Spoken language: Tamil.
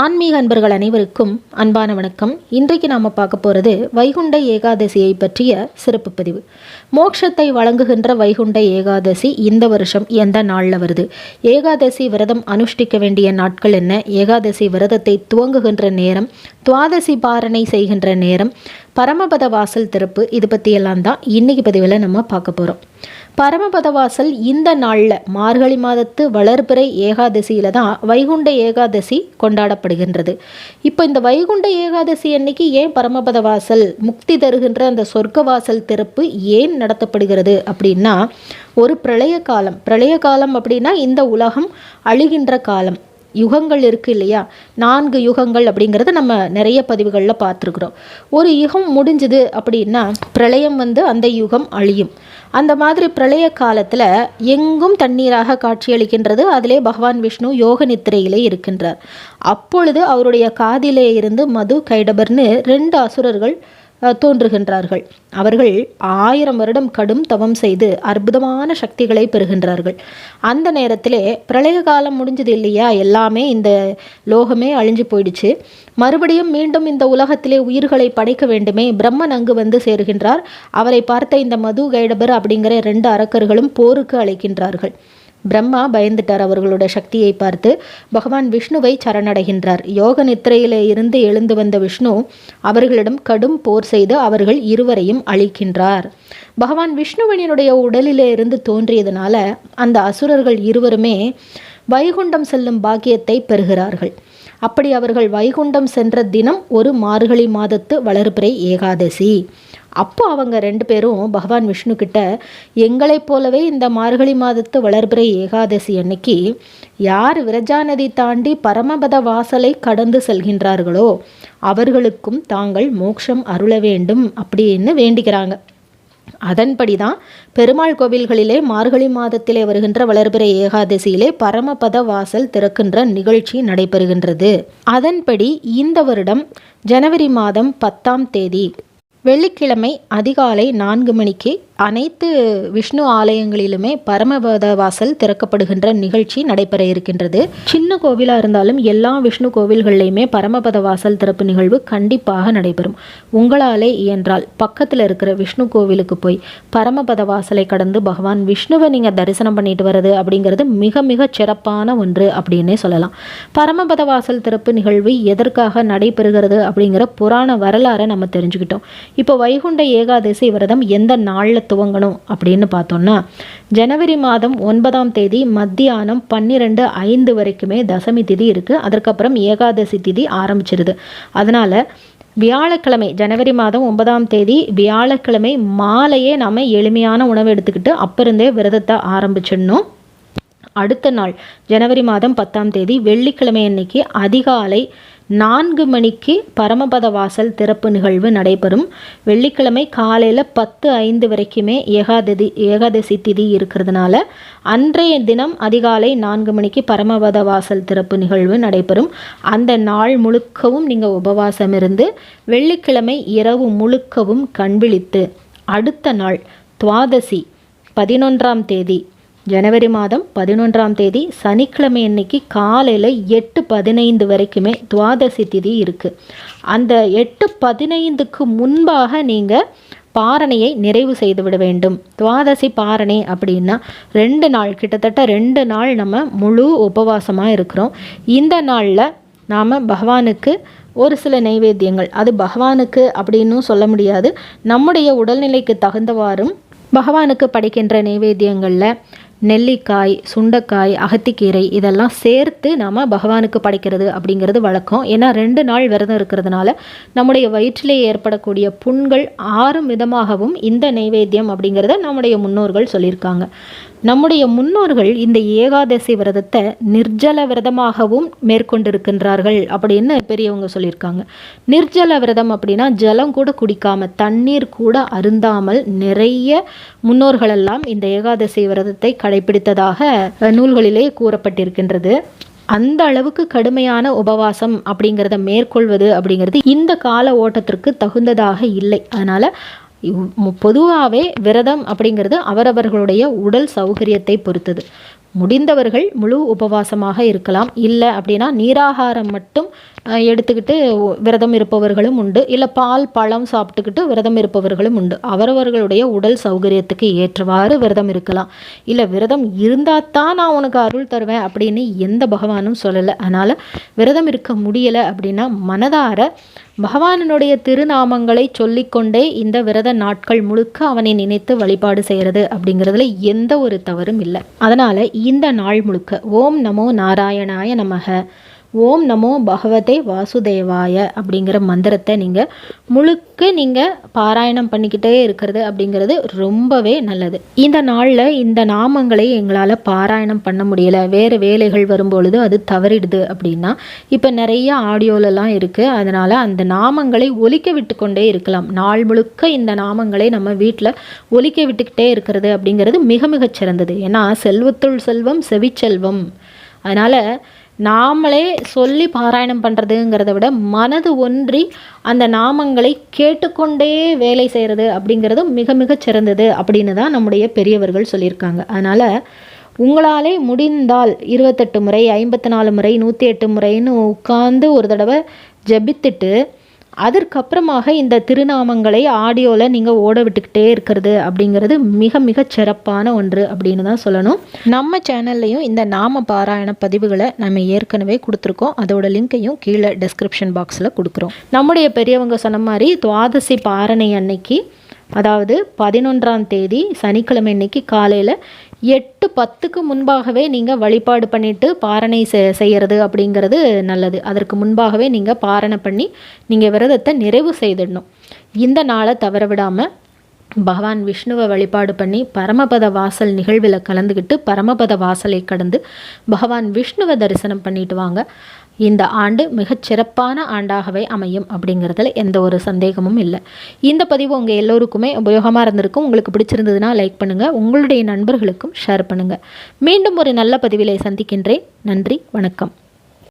ஆன்மீக அன்பர்கள் அனைவருக்கும் அன்பான வணக்கம். இன்றைக்கு நாம் பார்க்க போகிறது வைகுண்ட ஏகாதசியை பற்றிய சிறப்பு பதிவு. மோட்சத்தை வழங்குகின்ற வைகுண்ட ஏகாதசி இந்த வருஷம் எந்த நாளில் வருது? ஏகாதசி விரதம் அனுஷ்டிக்க வேண்டிய நாட்கள் என்ன? ஏகாதசி விரதத்தை துவங்குகின்ற நேரம் துவாதசி பாரணை செய்கின்ற நேரம் பரமபத வாசல் திறப்பு இது பற்றியெல்லாம் தான் இன்னைக்கு பதிவில் நம்ம பார்க்க போகிறோம் பரமபத வாசல் இந்த நாளில் மார்கழி மாதத்து வளர்பிறை ஏகாதசியில் தான் வைகுண்ட ஏகாதசி கொண்டாடப்படுகின்றது. இப்போ இந்த வைகுண்ட ஏகாதசி அன்னைக்கு ஏன் பரமபத வாசல் முக்தி தருகின்ற அந்த சொர்க்க வாசல் திறப்பு ஏன் நடத்தப்படுகிறது அப்படின்னா ஒரு பிரளய காலம். பிரளய காலம் அப்படின்னா இந்த உலகம் அழிகின்ற காலம். யுகங்கள் இருக்குது இல்லையா? நான்கு யுகங்கள் அப்படிங்கிறத நம்ம நிறைய பதிவுகளில் பார்த்துருக்குறோம். ஒரு யுகம் முடிஞ்சுது அப்படின்னா பிரளயம் வந்து அந்த யுகம் அழியும். அந்த மாதிரி பிரளய காலத்தில் எங்கும் தண்ணீராக காட்சியளிக்கின்றது. அதிலே பகவான் விஷ்ணு யோக நித்திரையிலே இருக்கின்றார். அப்பொழுது அவருடைய காதிலே இருந்து மது கைடபர்னு ரெண்டு அசுரர்கள் தோன்றுகின்றார்கள். அவர்கள் ஆயிரம் வருடம் கடும் தவம் செய்து அற்புதமான சக்திகளை பெறுகின்றார்கள். அந்த நேரத்திலே பிரளய காலம் முடிஞ்சது இல்லையா? எல்லாமே இந்த லோகமே அழிஞ்சு போயிடுச்சு. மறுபடியும் மீண்டும் இந்த உலகத்திலே உயிர்களை படைக்க வேண்டுமே பிரம்மன் அங்கு வந்து சேருகின்றார். அவரை பார்த்த இந்த மது கைடபர் அப்படிங்கிற ரெண்டு அரக்கர்களும் போருக்கு அழைக்கின்றார்கள். பிரம்மா பயந்துட்டார் அவர்களோட சக்தியை பார்த்து. பகவான் விஷ்ணுவை சரணடைகின்றார். யோக நித்திரையிலே இருந்து எழுந்து வந்த விஷ்ணு அவர்களிடம் கடும் போர் செய்து அவர்கள் இருவரையும் அழிக்கின்றார். பகவான் விஷ்ணுவனினுடைய உடலிலே இருந்து தோன்றியதுனால அந்த அசுரர்கள் இருவருமே வைகுண்டம் செல்லும் பாக்கியத்தை பெறுகிறார்கள். அப்படி அவர்கள் வைகுண்டம் சென்ற தினம் ஒரு மார்கழி மாதத்து வளர்பிறை ஏகாதசி. அப்போ அவங்க ரெண்டு பேரும் பகவான் விஷ்ணு கிட்ட எங்களைப் போலவே இந்த மார்கழி மாதத்து வளர்பிறை ஏகாதசி அன்னைக்கு யார் விரஜா நதி தாண்டி பரமபத வாசலை கடந்து செல்கின்றார்களோ அவர்களுக்கும் தாங்கள் மோட்சம் அருள வேண்டும் அப்படின்னு வேண்டிக்கிறாங்க. அதன்படி தான் பெருமாள் கோவில்களிலே மார்கழி மாதத்திலே வருகின்ற வளர்பிறை ஏகாதசியிலே பரமபத வாசல் திறக்கின்ற நிகழ்ச்சி நடைபெறுகின்றது. அதன்படி இந்த வருடம் ஜனவரி மாதம் பத்தாம் தேதி வெள்ளிக்கிழமை அதிகாலை நான்கு மணிக்கு அனைத்து விஷ்ணு ஆலயங்களிலுமே பரமபத வாசல் திறக்கப்படுகின்ற நிகழ்ச்சி நடைபெற இருக்கின்றது. சின்ன கோவிலாக இருந்தாலும் எல்லா விஷ்ணு கோவில்கள்லையுமே பரமபத வாசல் திறப்பு நிகழ்வு கண்டிப்பாக நடைபெறும். உங்களாலே இயன்றால் பக்கத்தில் இருக்கிற விஷ்ணு கோவிலுக்கு போய் பரமபத வாசலை கடந்து பகவான் விஷ்ணுவை நீங்கள் தரிசனம் பண்ணிட்டு வர்றது அப்படிங்கிறது மிக மிக சிறப்பான ஒன்று அப்படின்னே சொல்லலாம். பரமபத வாசல் திறப்பு நிகழ்வு எதற்காக நடைபெறுகிறது அப்படிங்கிற புராண வரலாறை நம்ம தெரிஞ்சுக்கிட்டோம். இப்போ வைகுண்ட ஏகாதசி விரதம் எந்த நாளில் துவங்கணும் அப்படின்னு பார்த்தோம்னா ஜனவரி மாதம் ஒன்பதாம் தேதி மத்தியானம் பன்னிரெண்டு ஐந்து வரைக்குமே தசமி திதி இருக்குது அதற்கப்புறம் ஏகாதசி திதி ஆரம்பிச்சிருது. அதனால் வியாழக்கிழமை ஜனவரி மாதம் ஒன்பதாம் தேதி வியாழக்கிழமை மாலையே நாம் எளிமையான உணவு எடுத்துக்கிட்டு அப்போ இருந்தே விரதத்தை ஆரம்பிச்சிடணும். அடுத்த நாள் ஜனவரி மாதம் பத்தாம் தேதி வெள்ளிக்கிழமை அன்னைக்கு அதிகாலை நான்கு மணிக்கு பரமபத வாசல் திறப்பு நிகழ்வு நடைபெறும். வெள்ளிக்கிழமை காலையில் பத்து ஐந்து வரைக்குமே ஏகாததி ஏகாதசி திதி இருக்கிறதுனால அன்றைய தினம் அதிகாலை நான்கு மணிக்கு பரமபத வாசல் திறப்பு நிகழ்வு நடைபெறும். அந்த நாள் முழுக்கவும் நீங்கள் உபவாசம் இருந்து வெள்ளிக்கிழமை இரவு முழுக்கவும் கண்விழித்து அடுத்த நாள் துவாதசி பதினொன்றாம் தேதி ஜனவரி மாதம் பதினொன்றாம் தேதி சனிக்கிழமை அன்னைக்கு காலையில் எட்டு பதினைந்து வரைக்குமே துவாதசி திதி இருக்குது அந்த எட்டு பதினைந்துக்கு முன்பாக நீங்கள் பாரணையை நிறைவு செய்து விட வேண்டும். துவாதசி பாரணை அப்படின்னா ரெண்டு நாள் கிட்டத்தட்ட ரெண்டு நாள் நம்ம முழு உபவாசமாக இருக்கிறோம். இந்த நாளில் நாம் பகவானுக்கு ஒரு சில நைவேத்தியங்கள். அது பகவானுக்கு அப்படின்னும் சொல்ல முடியாது. நம்முடைய உடல்நிலைக்கு தகுந்தவாறும் பகவானுக்கு படைக்கின்ற நைவேத்தியங்களில் நெல்லிக்காய் சுண்டைக்காய் அகத்திக்கீரை இதெல்லாம் சேர்த்து நாம் பகவானுக்கு படைக்கிறது அப்படிங்கிறது வழக்கம். ஏன்னா ரெண்டு நாள் விரதம் இருக்கிறதுனால நம்முடைய வயிற்றிலே ஏற்படக்கூடிய புண்கள் ஆறும் விதமாகவும் இந்த நைவேத்தியம் அப்படிங்கிறத நம்முடைய முன்னோர்கள் சொல்லியிருக்காங்க. நம்முடைய முன்னோர்கள் இந்த ஏகாதசி விரதத்தை நிர்ஜல விரதமாகவும் மேற்கொண்டிருக்கின்றார்கள் அப்படின்னு பெரியவங்க சொல்லியிருக்காங்க. நிர்ஜல விரதம் அப்படின்னா ஜலம் கூட குடிக்காம தண்ணீர் கூட அருந்தாமல் நிறைய முன்னோர்களெல்லாம் இந்த ஏகாதசி விரதத்தை கடைபிடித்ததாக நூல்களிலே கூறப்பட்டிருக்கின்றது. அந்த அளவுக்கு கடுமையான உபவாசம் அப்படிங்கிறத மேற்கொள்வது அப்படிங்கிறது இந்த கால ஓட்டத்திற்கு தகுந்ததாக இல்லை. அதனால் பொதுவாகவே விரதம் அப்படிங்கிறது அவரவர்களுடைய உடல் சௌகரியத்தை பொறுத்தது. முடிந்தவர்கள் முழு உபவாசமாக இருக்கலாம். இல்லை அப்படின்னா நீராகாரம் மட்டும் எடுத்துக்கிட்டு விரதம் இருப்பவர்களும் உண்டு. இல்லை பால் பழம் சாப்பிட்டுக்கிட்டு விரதம் இருப்பவர்களும் உண்டு. அவரவர்களுடைய உடல் சௌகரியத்துக்கு ஏற்றவாறு விரதம் இருக்கலாம். இல்லை விரதம் இருந்தால் தான் நான் உனக்கு அருள் தருவேன் அப்படின்னு எந்த பகவானும் சொல்லலை. அதனால் விரதம் இருக்க முடியலை அப்படின்னா மனதார பகவானனுடைய திருநாமங்களை சொல்லிக்கொண்டே இந்த விரத நாட்கள் முழுக்க அவனை நினைத்து வழிபாடு செய்கிறது அப்படிங்கிறதுல எந்த ஒரு தவறும் இல்லை. அதனால் இந்த நாள் முழுக்க ஓம் நமோ நாராயணாய நமக. ஓம் நமோ பகவதே வாசுதேவாய அப்படிங்கிற மந்திரத்தை நீங்கள் முழுக்க நீங்கள் பாராயணம் பண்ணிக்கிட்டே இருக்கிறது அப்படிங்கிறது ரொம்பவே நல்லது. இந்த நாளில் இந்த நாமங்களை எங்களால் பாராயணம் பண்ண முடியலை. வேறு வேலைகள் வரும்பொழுது அது தவறிடுது அப்படின்னா இப்போ நிறைய ஆடியோலலாம் இருக்குது அதனால் அந்த நாமங்களை ஒலிக்க விட்டு கொண்டே இருக்கலாம். நாள் முழுக்க இந்த நாமங்களை நம்ம வீட்டில் ஒலிக்க விட்டுக்கிட்டே இருக்கிறது அப்படிங்கிறது மிக மிகச் சிறந்தது. ஏன்னா செல்வத்துள் செல்வம் செவிச்செல்வம் அதனால் நாமளே சொல்லி பாராயணம் பண்ணுறதுங்கிறத விட மனது ஒன்றி அந்த நாமங்களை கேட்டுக்கொண்டே வேலை செய்கிறது அப்படிங்கிறது மிக மிக சிறந்தது அப்படின்னு தான் நம்முடைய பெரியவர்கள் சொல்லியிருக்காங்க. அதனால் உங்களாலே முடிந்தால் இருபத்தெட்டு முறை ஐம்பத்தி நாலு முறை நூற்றி எட்டு முறைன்னு உட்காந்து ஒரு தடவை ஜெபித்துட்டு அதற்கப்புறமாக இந்த திருநாமங்களை ஆடியோவில் நீங்கள் ஓட விட்டுக்கிட்டே இருக்கிறது அப்படிங்கிறது மிக மிக சிறப்பான ஒன்று அப்படின்னு தான் சொல்லணும். நம்ம சேனல்லையும் இந்த நாம பாராயண பதிவுகளை நம்ம ஏற்கனவே கொடுத்துருக்கோம். அதோட லிங்க்கையும் கீழே டெஸ்கிரிப்ஷன் பாக்ஸில் கொடுக்குறோம். நம்முடைய பெரியவங்க சொன்ன மாதிரி துவாதசி பாரணை அன்னைக்கு அதாவது பதினொன்றாம் தேதி சனிக்கிழமை அன்னைக்கு காலையில் எட்டு பத்துக்கு முன்பாகவே நீங்கள் வழிபாடு பண்ணிட்டு பாரணை செ செய்கிறது அப்படிங்கிறது நல்லது. அதற்கு முன்பாகவே நீங்கள் பாரணை பண்ணி நீங்கள் விரதத்தை நிறைவு செய்திடணும். இந்த நாளை தவற விடாமல் பகவான் விஷ்ணுவை வழிபாடு பண்ணி பரமபத வாசல் நிகழ்வில் கலந்துக்கிட்டு பரமபத வாசலை கடந்து பகவான் விஷ்ணுவை தரிசனம் பண்ணிட்டு வாங்க. இந்த ஆண்டு மிகச் சிறப்பான ஆண்டாகவே அமையும் அப்படிங்கிறதுல எந்த ஒரு சந்தேகமும் இல்லை. இந்த பதிவு உங்கள் எல்லோருக்குமே உபயோகமாக இருந்திருக்கும். உங்களுக்கு பிடிச்சிருந்ததுன்னா லைக் பண்ணுங்கள் உங்களுடைய நண்பர்களுக்கும் ஷேர் பண்ணுங்கள் மீண்டும் ஒரு நல்ல பதிவிலை சந்திக்கின்றேன். நன்றி வணக்கம்.